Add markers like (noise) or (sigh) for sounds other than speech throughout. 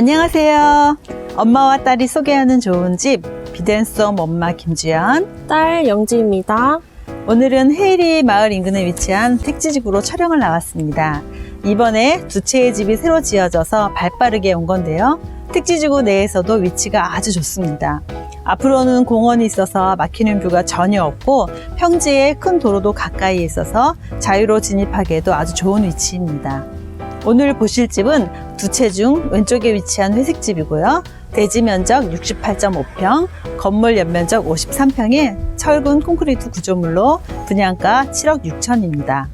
안녕하세요. 엄마와 딸이 소개하는 좋은 집 비댄섬 엄마 김주연. 딸 영지입니다. 오늘은 헤이리 마을 인근에 위치한 택지지구로 촬영을 나왔습니다. 이번에 두 채의 집이 새로 지어져서 발빠르게 온 건데요. 택지지구 내에서도 위치가 아주 좋습니다. 앞으로는 공원이 있어서 막히는 뷰가 전혀 없고 평지에 큰 도로도 가까이 있어서 자유로 진입하기에도 아주 좋은 위치입니다. 오늘 보실 집은 두 채 중 왼쪽에 위치한 회색집이고요. 대지 면적 68.5평, 건물 연면적 53평에 철근 콘크리트 구조물로 분양가 7억 6천입니다.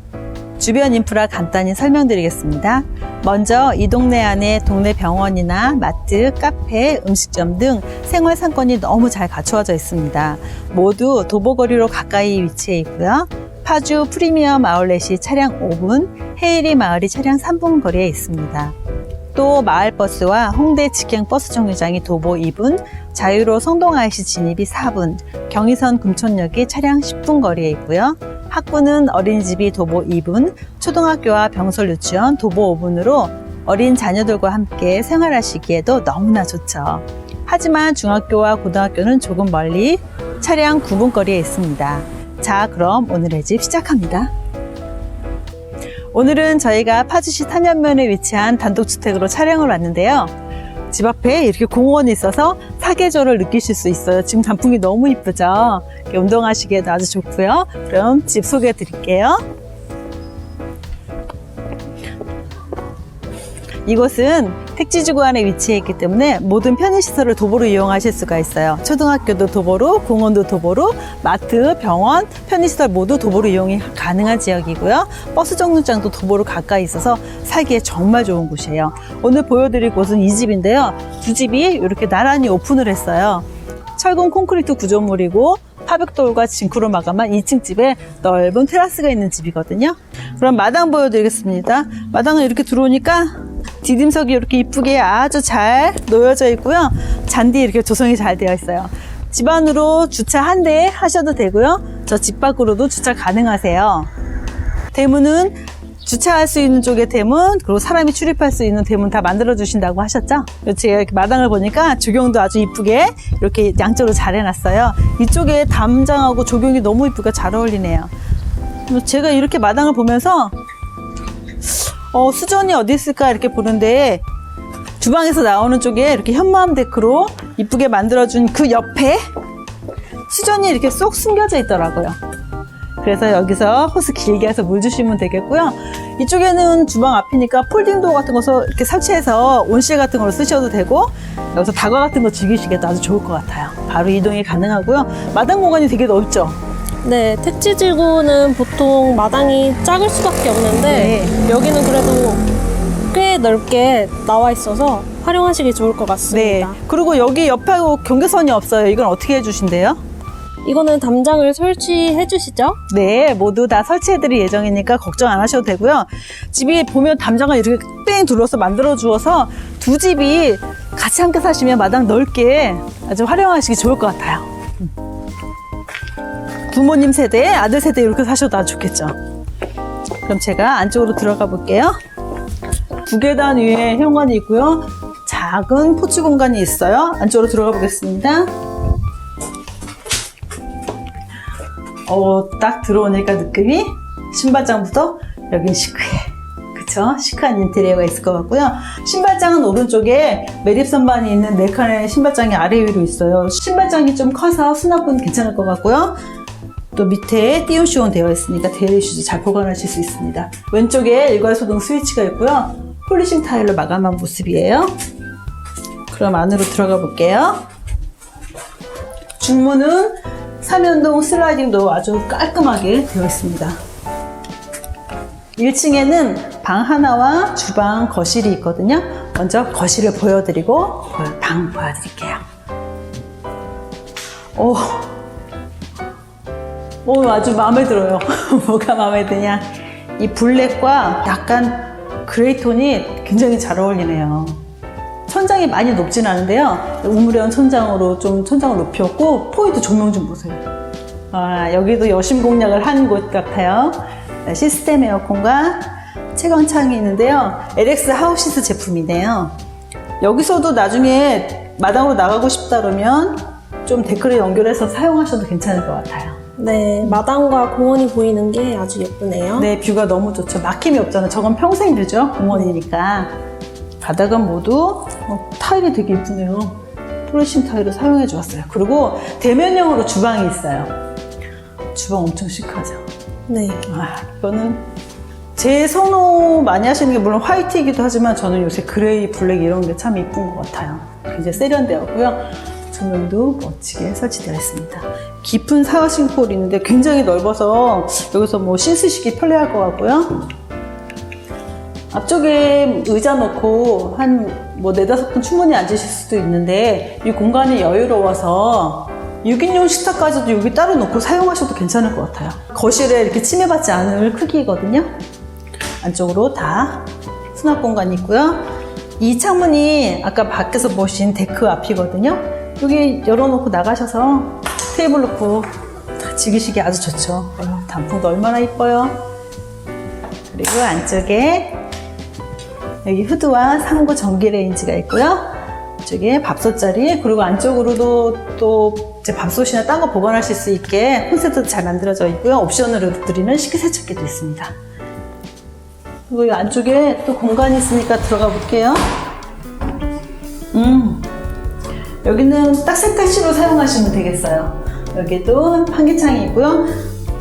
주변 인프라 간단히 설명드리겠습니다. 먼저 이 동네 안에 동네 병원이나 마트, 카페, 음식점 등 생활 상권이 너무 잘 갖추어져 있습니다. 모두 도보거리로 가까이 위치해 있고요. 파주 프리미엄 아울렛이 차량 5분, 헤이리 마을이 차량 3분 거리에 있습니다. 또 마을버스와 홍대 직행 버스 정류장이 도보 2분, 자유로 성동아이시 진입이 4분, 경의선 금촌역이 차량 10분 거리에 있고요. 학구는 어린이집이 도보 2분, 초등학교와 병설 유치원 도보 5분으로 어린 자녀들과 함께 생활하시기에도 너무나 좋죠. 하지만 중학교와 고등학교는 조금 멀리 차량 9분 거리에 있습니다. 자, 그럼 오늘의 집 시작합니다. 오늘은 저희가 파주시 탄현면에 위치한 단독주택으로 촬영을 왔는데요. 집 앞에 이렇게 공원이 있어서 사계절을 느끼실 수 있어요. 지금 단풍이 너무 이쁘죠? 운동하시기에도 아주 좋고요. 그럼 집 소개해 드릴게요. 이곳은 택지지구 안에 위치해 있기 때문에 모든 편의시설을 도보로 이용하실 수가 있어요. 초등학교도 도보로, 공원도 도보로, 마트, 병원, 편의시설 모두 도보로 이용이 가능한 지역이고요. 버스 정류장도 도보로 가까이 있어서 살기에 정말 좋은 곳이에요. 오늘 보여드릴 곳은 이 집인데요. 두 집이 이렇게 나란히 오픈을 했어요. 철근 콘크리트 구조물이고 파벽돌과 징크로 마감한 2층 집에 넓은 테라스가 있는 집이거든요. 그럼 마당 보여드리겠습니다. 마당은 이렇게 들어오니까 디딤석이 이렇게 이쁘게 아주 잘 놓여져 있고요. 잔디 이렇게 조성이 잘 되어 있어요. 집 안으로 주차 한 대 하셔도 되고요. 저 집 밖으로도 주차 가능하세요. 대문은 주차할 수 있는 쪽에 대문, 그리고 사람이 출입할 수 있는 대문 다 만들어 주신다고 하셨죠? 제가 이렇게 마당을 보니까 조경도 아주 이쁘게 이렇게 양쪽으로 잘 해놨어요. 이쪽에 담장하고 조경이 너무 이쁘게 잘 어울리네요. 제가 이렇게 마당을 보면서 어, 수전이 어디 있을까 이렇게 보는데 주방에서 나오는 쪽에 이렇게 현무암 데크로 이쁘게 만들어준 그 옆에 수전이 이렇게 쏙 숨겨져 있더라고요. 그래서 여기서 호스 길게 해서 물 주시면 되겠고요. 이쪽에는 주방 앞이니까 폴딩도 같은 거서 이렇게 설치해서 온실 같은 걸로 쓰셔도 되고 여기서 다과 같은 거 즐기시기도 아주 좋을 것 같아요. 바로 이동이 가능하고요. 마당 공간이 되게 넓죠. 네, 택지 지구는 보통 마당이 작을 수밖에 없는데 네. 여기는 그래도 꽤 넓게 나와 있어서 활용하시기 좋을 것 네. 같습니다. 그리고 여기 옆하고 경계선이 없어요. 이건 어떻게 해주신대요? 이거는 담장을 설치해 주시죠? 네, 모두 다 설치해 드릴 예정이니까 걱정 안 하셔도 되고요. 집이 보면 담장을 이렇게 뺑 둘러서 만들어 주어서 두 집이 같이 함께 사시면 마당 넓게 아주 활용하시기 좋을 것 같아요. 음. 부모님 세대, 아들 세대 이렇게 사셔도 아주 좋겠죠. 그럼 제가 안쪽으로 들어가 볼게요. 두 계단 위에 현관이 있고요. 작은 포치 공간이 있어요. 안쪽으로 들어가 보겠습니다. 어, 딱 들어오니까 느낌이 신발장부터 여긴 시크해. 그쵸? 시크한 인테리어가 있을 것 같고요. 신발장은 오른쪽에 매립 선반이 있는 네 칸의 신발장이 아래 위로 있어요. 신발장이 좀 커서 수납은 괜찮을 것 같고요. 또 밑에 띄우시온 되어 있으니까 데일리 슈즈 잘 보관하실 수 있습니다. 왼쪽에 일괄소등 스위치가 있고요. 폴리싱 타일로 마감한 모습이에요. 그럼 안으로 들어가 볼게요. 중문은 삼연동 슬라이딩도 아주 깔끔하게 되어 있습니다. 1층에는 방 하나와 주방, 거실이 있거든요. 먼저 거실을 보여드리고 방 보여드릴게요. 오, 오 아주 마음에 들어요. (laughs) 뭐가 마음에 드냐? 이 블랙과 약간 그레이 톤이 굉장히 잘 어울리네요. 천장이 많이 높진 않은데요. 우물형 천장으로 좀 천장을 높였고 포인트 조명 좀 보세요. 아, 여기도 여심 공략을 한 곳 같아요. 네, 시스템 에어컨과 채광창이 있는데요. LX 하우시스 제품이네요. 여기서도 나중에 마당으로 나가고 싶다 그러면 좀 데크를 연결해서 사용하셔도 괜찮을 것 같아요. 네, 마당과 공원이 보이는 게 아주 예쁘네요. 네, 뷰가 너무 좋죠. 막힘이 없잖아요. 저건 평생 뷰죠. 공원이니까. 바닥은 모두 어, 타일이 되게 예쁘네요. 프레싱 타일을 사용해 주었어요. 그리고 대면형으로 주방이 있어요. 주방 엄청 시크하죠. 네. 아, 이거는 제 선호 많이 하시는 게 물론 화이트이기도 하지만 저는 요새 그레이, 블랙 이런 게 참 이쁜 것 같아요. 굉장히 세련되었고요. 조명도 멋지게 설치되어 있습니다. 깊은 사싱홀이 있는데 굉장히 넓어서 여기서 뭐 씻으시기 편리할 것 같고요. 앞쪽에 의자 놓고 한 뭐 네다섯 분 충분히 앉으실 수도 있는데 이 공간이 여유로워서 6인용 식탁까지도 여기 따로 놓고 사용하셔도 괜찮을 것 같아요. 거실에 이렇게 침해받지 않을 크기거든요. 안쪽으로 다 수납 공간이 있고요. 이 창문이 아까 밖에서 보신 데크 앞이거든요. 여기 열어놓고 나가셔서 테이블 놓고 다 즐기시기 아주 좋죠. 어휴, 단풍도 얼마나 이뻐요. 그리고 안쪽에 여기 후드와 3구 전기 레인지가 있고요. 이쪽에 밥솥 자리 그리고 안쪽으로도 또 이제 밥솥이나 딴 거 보관하실 수 있게 콘센트도 잘 만들어져 있고요. 옵션으로 드리는 식기세척기도 있습니다. 그리고 이 안쪽에 또 공간이 있으니까 들어가 볼게요. 음, 여기는 딱 세탁실로 사용하시면 되겠어요. 여기도 환기창이 있고요.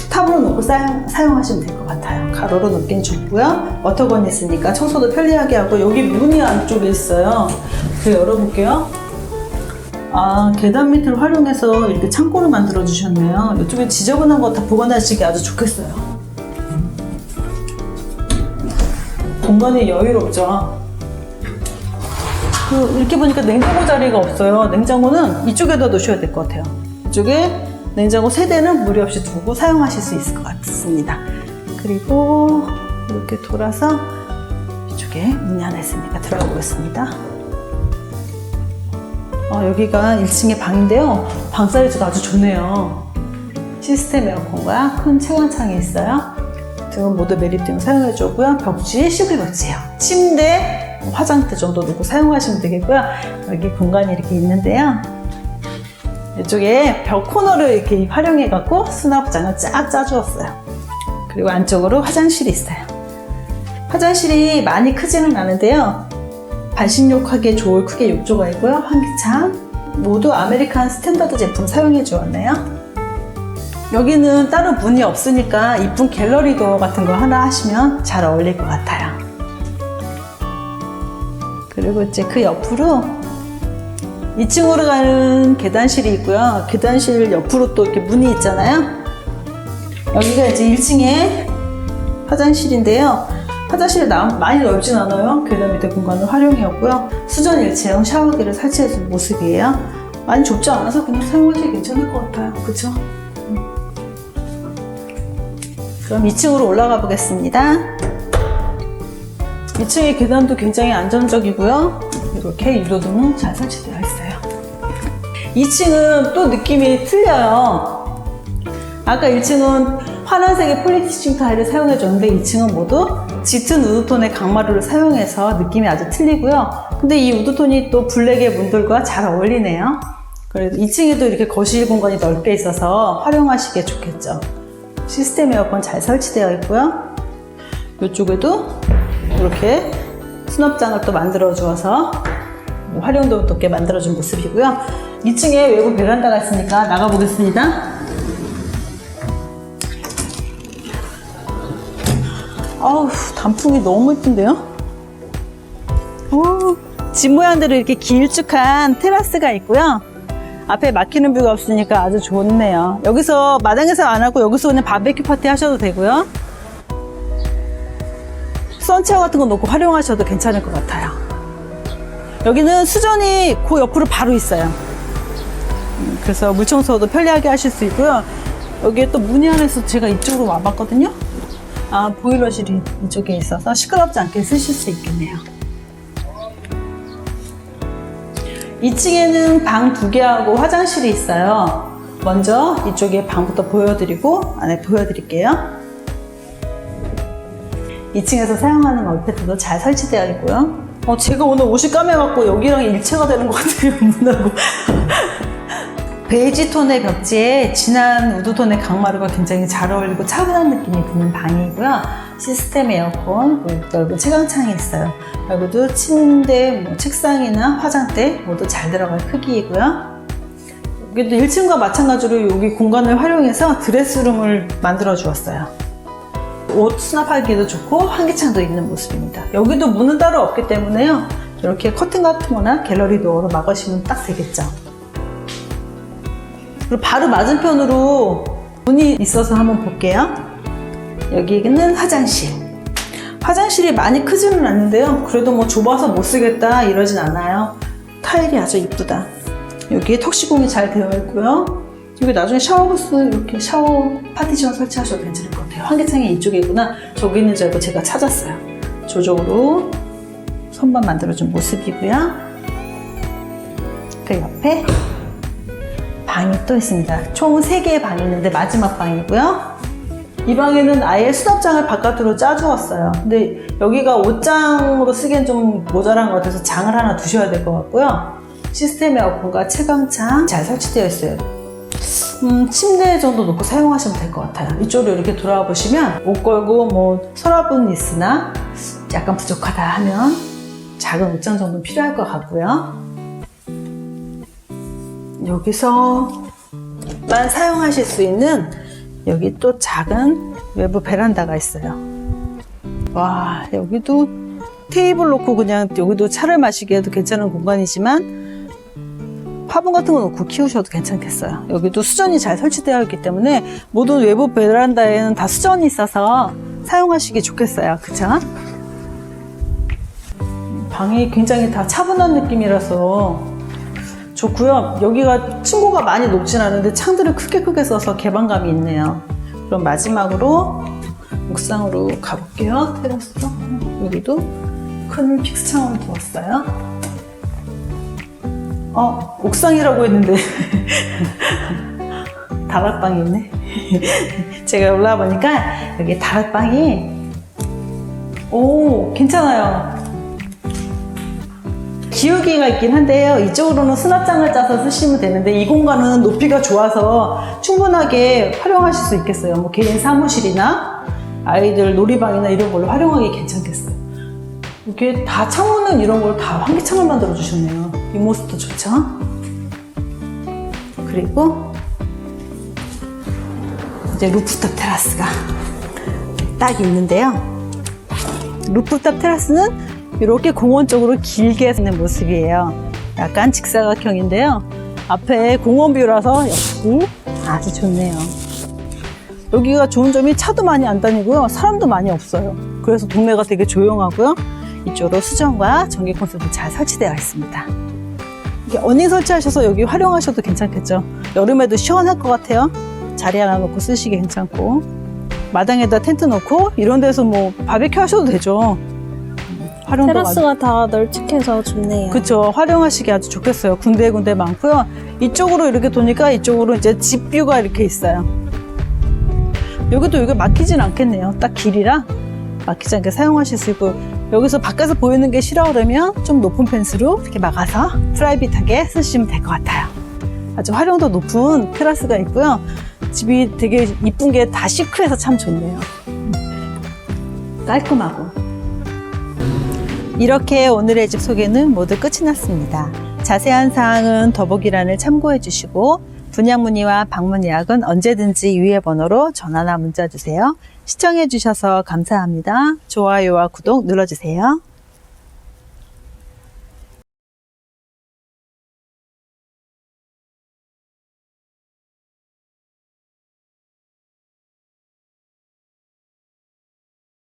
탑으로 놓고 사용, 사용하시면 될 것 같아요. 가로로 놓긴 좁고요. 워터건이 있으니까 청소도 편리하게 하고 여기 문이 안쪽에 있어요. 그 열어볼게요. 아, 계단 밑을 활용해서 이렇게 창고를 만들어 주셨네요. 이쪽에 지저분한 거 다 보관하시기 아주 좋겠어요. 공간이 여유롭죠. 그 이렇게 보니까 냉장고 자리가 없어요. 냉장고는 이쪽에다 놓으셔야 될 것 같아요. 이쪽에 냉장고 세 대는 무리 없이 두고 사용하실 수 있을 것 같습니다. 그리고 이렇게 돌아서 이쪽에 문이 하나 있으니까 들어가 보겠습니다. 어, 여기가 1층의 방인데요. 방 사이즈가 아주 좋네요. 시스템 에어컨과 큰 채광창이 있어요. 등은 모두 매립등 사용해주고요. 벽지 시글 벽지예요. 침대, 화장대 정도 놓고 사용하시면 되겠고요. 여기 공간이 이렇게 있는데요. 이쪽에 벽 코너를 이렇게 활용해갖고 수납장을 쫙 짜주었어요. 그리고 안쪽으로 화장실이 있어요. 화장실이 많이 크지는 않은데요. 반신욕하기에 좋을 크기의 욕조가 있고요. 환기창 모두 아메리칸 스탠다드 제품 사용해 주었네요. 여기는 따로 문이 없으니까 이쁜 갤러리 도어 같은 거 하나 하시면 잘 어울릴 것 같아요. 그리고 이제 그 옆으로 2층으로 가는 계단실이 있고요. 계단실 옆으로 또 이렇게 문이 있잖아요. 여기가 이제 1층에 화장실인데요. 화장실이 나- 많이 넓진 않아요. 계단 밑에 공간을 활용해왔고요. 수전 일체형 샤워기를 설치해준 모습이에요. 많이 좁지 않아서 그냥 사용하시기 괜찮을 것 같아요. 그쵸? 음. 그럼 2층으로 올라가 보겠습니다. 2층의 계단도 굉장히 안정적이고요. 이렇게 유도등은 잘 설치되어 있어요. 2층은 또 느낌이 틀려요. 아까 1층은 파란색의 폴리티싱 타일을 사용해 줬는데 2층은 모두 짙은 우드톤의 강마루를 사용해서 느낌이 아주 틀리고요. 근데 이 우드톤이 또 블랙의 문들과 잘 어울리네요. 그래도 2층에도 이렇게 거실 공간이 넓게 있어서 활용하시기에 좋겠죠. 시스템 에어컨 잘 설치되어 있고요. 이쪽에도 이렇게 수납장을 또 만들어 주어서 뭐 활용도 높게 만들어 준 모습이고요. 2층에 외부 베란다가 있으니까 나가 보겠습니다. 아우 단풍이 너무 예쁜데요? 오, 집 모양대로 이렇게 길쭉한 테라스가 있고요. 앞에 막히는 뷰가 없으니까 아주 좋네요. 여기서 마당에서 안 하고 여기서 그냥 바베큐 파티 하셔도 되고요. 선체어 같은 거 놓고 활용하셔도 괜찮을 것 같아요. 여기는 수전이 그 옆으로 바로 있어요. 음, 그래서 물 청소도 편리하게 하실 수 있고요. 여기에 또 문이 있어서 제가 이쪽으로 와봤거든요. 아, 보일러실이 이쪽에 있어서 시끄럽지 않게 쓰실 수 있겠네요. 2층에는 방 두 개하고 화장실이 있어요. 먼저 이쪽에 방부터 보여드리고 안에 보여드릴게요. 2층에서 사용하는 얼패트도 잘 설치되어 있고요. 어, 제가 오늘 옷이 까매갖고 여기랑 일체가 되는 것 같아요, (laughs) 문하고. 베이지 톤의 벽지에 진한 우드 톤의 강마루가 굉장히 잘 어울리고 차분한 느낌이 드는 방이고요. 시스템 에어컨, 그리고 넓은 채광창이 있어요. 여기도 침대, 뭐 책상이나 화장대 모두 잘 들어갈 크기이고요. 여기도 1층과 마찬가지로 여기 공간을 활용해서 드레스룸을 만들어 주었어요. 옷 수납하기도 좋고 환기창도 있는 모습입니다. 여기도 문은 따로 없기 때문에요. 이렇게 커튼 같은 거나 갤러리 도어로 막으시면 딱 되겠죠. 그리고 바로 맞은편으로 문이 있어서 한번 볼게요. 여기는 화장실. 화장실이 많이 크지는 않는데요. 그래도 뭐 좁아서 못 쓰겠다 이러진 않아요. 타일이 아주 이쁘다. 여기에 턱시공이 잘 되어 있고요. 여기 나중에 샤워부스 이렇게 샤워 파티션 설치하셔도 괜찮을 것 같아요. 환기창이 이쪽이구나. 저기 있는 줄 알고 제가 찾았어요. 저쪽으로 선반 만들어준 모습이고요. 그 옆에 방이 또 있습니다. 총 3개의 방이 있는데 마지막 방이고요. 이 방에는 아예 수납장을 바깥으로 짜주었어요. 근데 여기가 옷장으로 쓰기엔 좀 모자란 것 같아서 장을 하나 두셔야 될 것 같고요. 시스템 에어컨과 채광창 잘 설치되어 있어요. 음, 침대 정도 놓고 사용하시면 될 것 같아요. 이쪽으로 이렇게 돌아와 보시면 옷 걸고 뭐 서랍은 있으나 약간 부족하다 하면 작은 옷장 정도 필요할 것 같고요. 여기서만 사용하실 수 있는 여기 또 작은 외부 베란다가 있어요. 와, 여기도 테이블 놓고 그냥 여기도 차를 마시기에도 괜찮은 공간이지만 화분 같은 거 놓고 키우셔도 괜찮겠어요. 여기도 수전이 잘 설치되어 있기 때문에 모든 외부 베란다에는 다 수전이 있어서 사용하시기 좋겠어요. 그쵸? 방이 굉장히 다 차분한 느낌이라서 좋고요. 여기가 층고가 많이 높진 않은데 창들을 크게 크게 써서 개방감이 있네요. 그럼 마지막으로 옥상으로 가볼게요. 테라스로. 여기도 큰 픽스 창을 두었어요. 어, 옥상이라고 했는데 (laughs) 다락방이 있네. (laughs) 제가 올라와 보니까 여기 다락방이 오 괜찮아요. 기울기가 있긴 한데요. 이쪽으로는 수납장을 짜서 쓰시면 되는데 이 공간은 높이가 좋아서 충분하게 활용하실 수 있겠어요. 뭐 개인 사무실이나 아이들 놀이방이나 이런 걸로 활용하기 괜찮겠어요. 이게 다 창문은 이런 걸 다 환기창을 만들어 주셨네요. 이 모습도 좋죠? 그리고 이제 루프탑 테라스가 딱 있는데요. 루프탑 테라스는 이렇게 공원 쪽으로 길게 있는 모습이에요. 약간 직사각형인데요. 앞에 공원 뷰라서 역시 아주 좋네요. 여기가 좋은 점이 차도 많이 안 다니고요. 사람도 많이 없어요. 그래서 동네가 되게 조용하고요. 이쪽으로 수전과 전기 콘센트 잘 설치되어 있습니다. 이게 어닝 설치하셔서 여기 활용하셔도 괜찮겠죠. 여름에도 시원할 것 같아요. 자리 하나 놓고 쓰시기 괜찮고 마당에다 텐트 놓고 이런 데서 뭐 바베큐 하셔도 되죠. 활용도 테라스가 다 널찍해서 좋네요. 그쵸 활용하시기 아주 좋겠어요 군데군데 많고요 이쪽으로 이렇게 도니까 이쪽으로 이제 집 뷰가 이렇게 있어요 여기도 여기 막히진 않겠네요 딱 길이라 막히지 않게 사용하실 수 있고 여기서 밖에서 보이는 게 싫어 그러면 좀 높은 펜스로 이렇게 막아서 프라이빗하게 쓰시면 될 것 같아요 아주 활용도 높은 테라스가 있고요 집이 되게 이쁜 게 다 시크해서 참 좋네요 깔끔하고 이렇게 오늘의 집 소개는 모두 끝이 났습니다. 자세한 사항은 더보기란을 참고해 주시고 분양 문의와 방문 예약은 언제든지 위의 번호로 전화나 문자 주세요. 시청해 주셔서 감사합니다. 좋아요와 구독 눌러주세요.